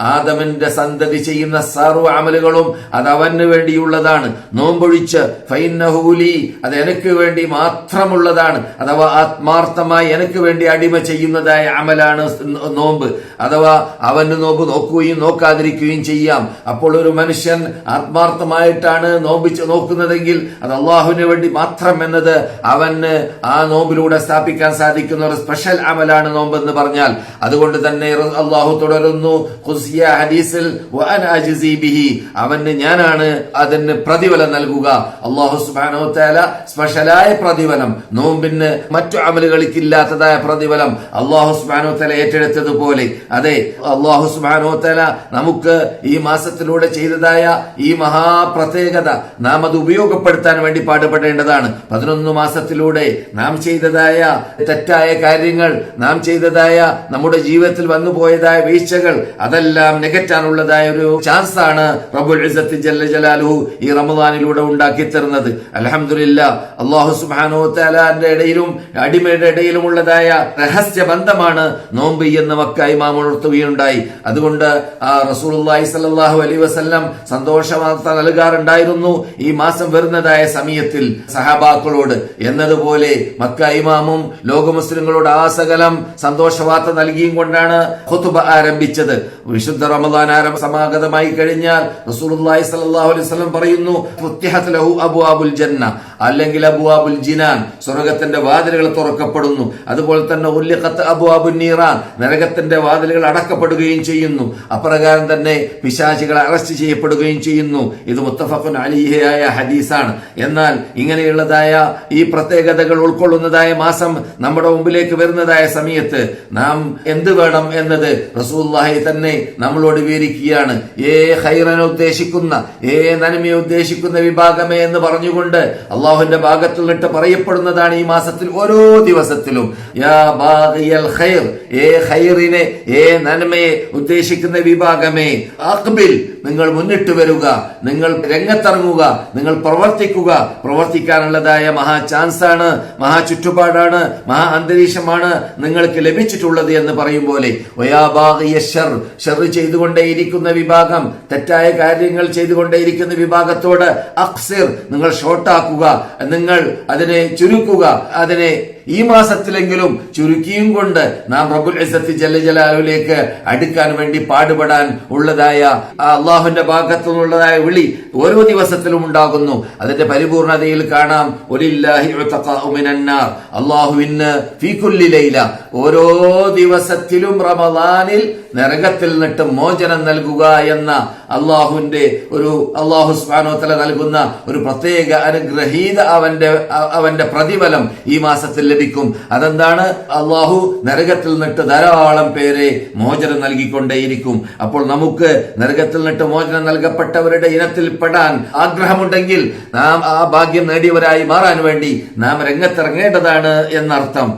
ആദമിന്റെ സന്തതി ചെയ്യുന്ന സർവ അമലുകളും അത് അവന് വേണ്ടിയുള്ളതാണ്. നോമ്പൊഴിച്ച് ഫൈനഹൂലി അത് എനിക്ക് വേണ്ടി മാത്രമുള്ളതാണ്. അഥവാ ആത്മാർത്ഥമായി എനിക്ക് വേണ്ടി അടിമ ചെയ്യുന്നതായ അമലാണ് നോമ്പ്. അഥവാ അവന് നോമ്പ് നോക്കുകയും നോക്കാതിരിക്കുകയും ചെയ്യാം. അപ്പോൾ ഒരു മനുഷ്യൻ ആത്മാർത്ഥമായിട്ടാണ് നോമ്പിച്ച് നോക്കുന്നതെങ്കിൽ അത് അള്ളാഹുവിന് വേണ്ടി മാത്രം എന്നത് അവന് ആ നോമ്പിലൂടെ സ്ഥാപിക്കാൻ സാധിക്കുന്ന ഒരു സ്പെഷ്യൽ അമലാണ് നോമ്പ് എന്ന് പറഞ്ഞാൽ. അതുകൊണ്ട് തന്നെ അള്ളാഹു തുടരുന്നു. ഖുസിയ ഹദീസിൽ അവന് ഞാനാണ് അതിന് പ്രതിഫലം നൽകുക. അള്ളാഹു സുബാനോ താല സ്പെഷ്യലായ പ്രതിഫലം നോമ്പിന് മറ്റു അമലുകൾക്കില്ലാത്തതായ പ്രതിഫലം അള്ളാഹു സുബാനോ തആല ഏറ്റെടുത്തതുപോലെ. അതെ അള്ളാഹു സുബാനോ തആല നമുക്ക് ഈ മാസത്തിലൂടെ ചെയ്തതായ ഈ മഹാപ്രത്യേകത നാം അത് ഉപയോഗപ്പെടുത്താൻ വേണ്ടി പാടുപെടേണ്ടതാണ്. പതിനൊന്ന് മാസത്തിലൂടെ നാം ചെയ്തതായ തെറ്റായ കാര്യങ്ങൾ നാം ചെയ്തതായ നമ്മുടെ ജീവിതത്തിൽ വന്നുപോയതായ വീഴ്ചകൾ അതെല്ലാം നികറ്റാനുള്ളതായ ഒരു ചാൻസ് ആണ് റബുൽ ഇസ്സത്ത് ജല്ല ജലാലുഹു ഈ റമദാനിലൂടെ ഉണ്ടാക്കി തരുന്നത്. അലഹമില്ല അള്ളാഹു സുബാനോ തആലാന്റെ ഇടയിലും അടിമയുടെ ഇടയിലും ഉള്ളതായ രഹസ്യ ബന്ധമാണ് നോമ്പ് എന്ന മക്കായി മാമുണർത്തുകയുണ്ടായി അതുകൊണ്ട് ആ റസൂലുള്ളാഹി സ്വല്ലല്ലാഹു അലൈഹി വസല്ലം സന്തോഷ വാർത്ത നൽകാറുണ്ടായിരുന്നു ഈ മാസം വരുന്നതായ സമയത്തിൽ സഹബാക്കളോട്. എന്നതുപോലെ മക്ക ഇമാമും ലോക മുസ്ലിങ്ങളോട് ആ സകലം സന്തോഷ വാർത്ത നൽകിയും കൊണ്ടാണ് ഖുതുബ ആരംഭിച്ചത്. വിശുദ്ധ റമദാൻ ആരംഭ സമാഗതമായി കഴിഞ്ഞാൽ റസൂലുള്ളാഹി സ്വല്ലല്ലാഹു അലൈഹി വസല്ലം പറയുന്നു ലഹു ജന്ന. അല്ലെങ്കിൽ അബ്വാബുൽ ജിനാൻ സ്വർഗത്തിന്റെ വാതിലുകൾ തുറക്കപ്പെടുന്നു. അതുപോലെ തന്നെ ഉല്ലിഖത്ത് അബുൽ നീറാൻ നരകത്തിന്റെ വാതിലുകൾ അടക്കപ്പെടുകയും ചെയ്യുന്നു. അപ്രകാരം തന്നെ പിശാചികൾ അറസ്റ്റ് ചെയ്യപ്പെടുകയും ചെയ്യുന്നു. ഇത് മുത്തഫഖുൻ അലിഹയായ ഹദീസാണ്. എന്നാൽ ഇങ്ങനെയുള്ളതായ ഈ പ്രത്യേകതകൾ ഉൾക്കൊള്ളുന്നതായ മാസം നമ്മുടെ മുമ്പിലേക്ക് വരുന്നതായ സമയത്ത് നാം എന്ത് വേണം എന്നത് റസൂല്ലാഹി തന്നെ നമ്മളോട് വിവരിക്കുകയാണ്. ഏ ഹൈറനെ ഉദ്ദേശിക്കുന്ന ഏ നന്മയെ ഉദ്ദേശിക്കുന്ന വിഭാഗമേ എന്ന് പറഞ്ഞുകൊണ്ട് അള്ളാഹുവിന്റെ ഭാഗത്തിൽ നിന്നിട്ട് പറയപ്പെടുന്നതാണ് ഈ മാസത്തിൽ ഓരോ ദിവസത്തിലും. യാ ബാഗിയൽ ഖൈർ ഏ ഖൈറിനെ ഏ നന്മയെ ഉദ്ദേശിക്കുന്ന വിഭാഗമേ അക്ബിൽ നിങ്ങൾ മുന്നിട്ട് വരിക നിങ്ങൾ രംഗത്തിറങ്ങുക നിങ്ങൾ പ്രവർത്തിക്കുക. പ്രവർത്തിക്കാനുള്ളതായ മഹാ ചാൻസ് ആണ് മഹാ ചുറ്റുപാടാണ് മഹാ അന്തരീക്ഷമാണ് നിങ്ങൾക്ക് ലഭിച്ചിട്ടുള്ളത് എന്ന് പറയും പോലെ. ഷെറ് ചെയ്തുകൊണ്ടേയിരിക്കുന്ന വിഭാഗം തെറ്റായ കാര്യങ്ങൾ ചെയ്തുകൊണ്ടേയിരിക്കുന്ന വിഭാഗത്തോട് അക്സിർ നിങ്ങൾ ഷോർട്ടാക്കുക നിങ്ങൾ അതിനെ ചുരുക്കുക അതിനെ ഈ മാസത്തിലെങ്കിലും ചുരുക്കിയും കൊണ്ട് നാം റബുൽ ഇസത്ത് ജല ജലാലുലേക്ക് അടുക്കാൻ വേണ്ടി പാടുപെടാൻ ഉള്ളതായ അള്ളാഹുന്റെ ഭാഗത്തു നിന്നുള്ളതായ വിളി ഓരോ ദിവസത്തിലും ഉണ്ടാകുന്നു. അതിന്റെ പരിപൂർണതയിൽ കാണാം. അള്ളാഹുവിന് ഫീകുല്ലി ലൈല. ഓരോ ദിവസത്തിലും റമദാനിൽ നരകത്തിൽ നിന്നിട്ട് മോചനം നൽകുക എന്ന അള്ളാഹുവിന്റെ ഒരു അള്ളാഹു സ്വാനോത്തല നൽകുന്ന ഒരു പ്രത്യേക അനുഗ്രഹീത അവന്റെ അവന്റെ പ്രതിഫലം ഈ മാസത്തിൽ ലഭിക്കും. അതെന്താണ്? അള്ളാഹു നരകത്തിൽ നിന്നിട്ട് ധാരാളം പേരെ മോചനം നൽകിക്കൊണ്ടേയിരിക്കും. അപ്പോൾ നമുക്ക് നരകത്തിൽ നിന്നിട്ട് മോചനം നൽകപ്പെട്ടവരുടെ ഇനത്തിൽ പെടാൻ ആഗ്രഹമുണ്ടെങ്കിൽ നാം ആ ഭാഗ്യം നേടിയവരായി മാറാൻ വേണ്ടി നാം രംഗത്തിറങ്ങേണ്ടതാണ് എന്നർത്ഥം.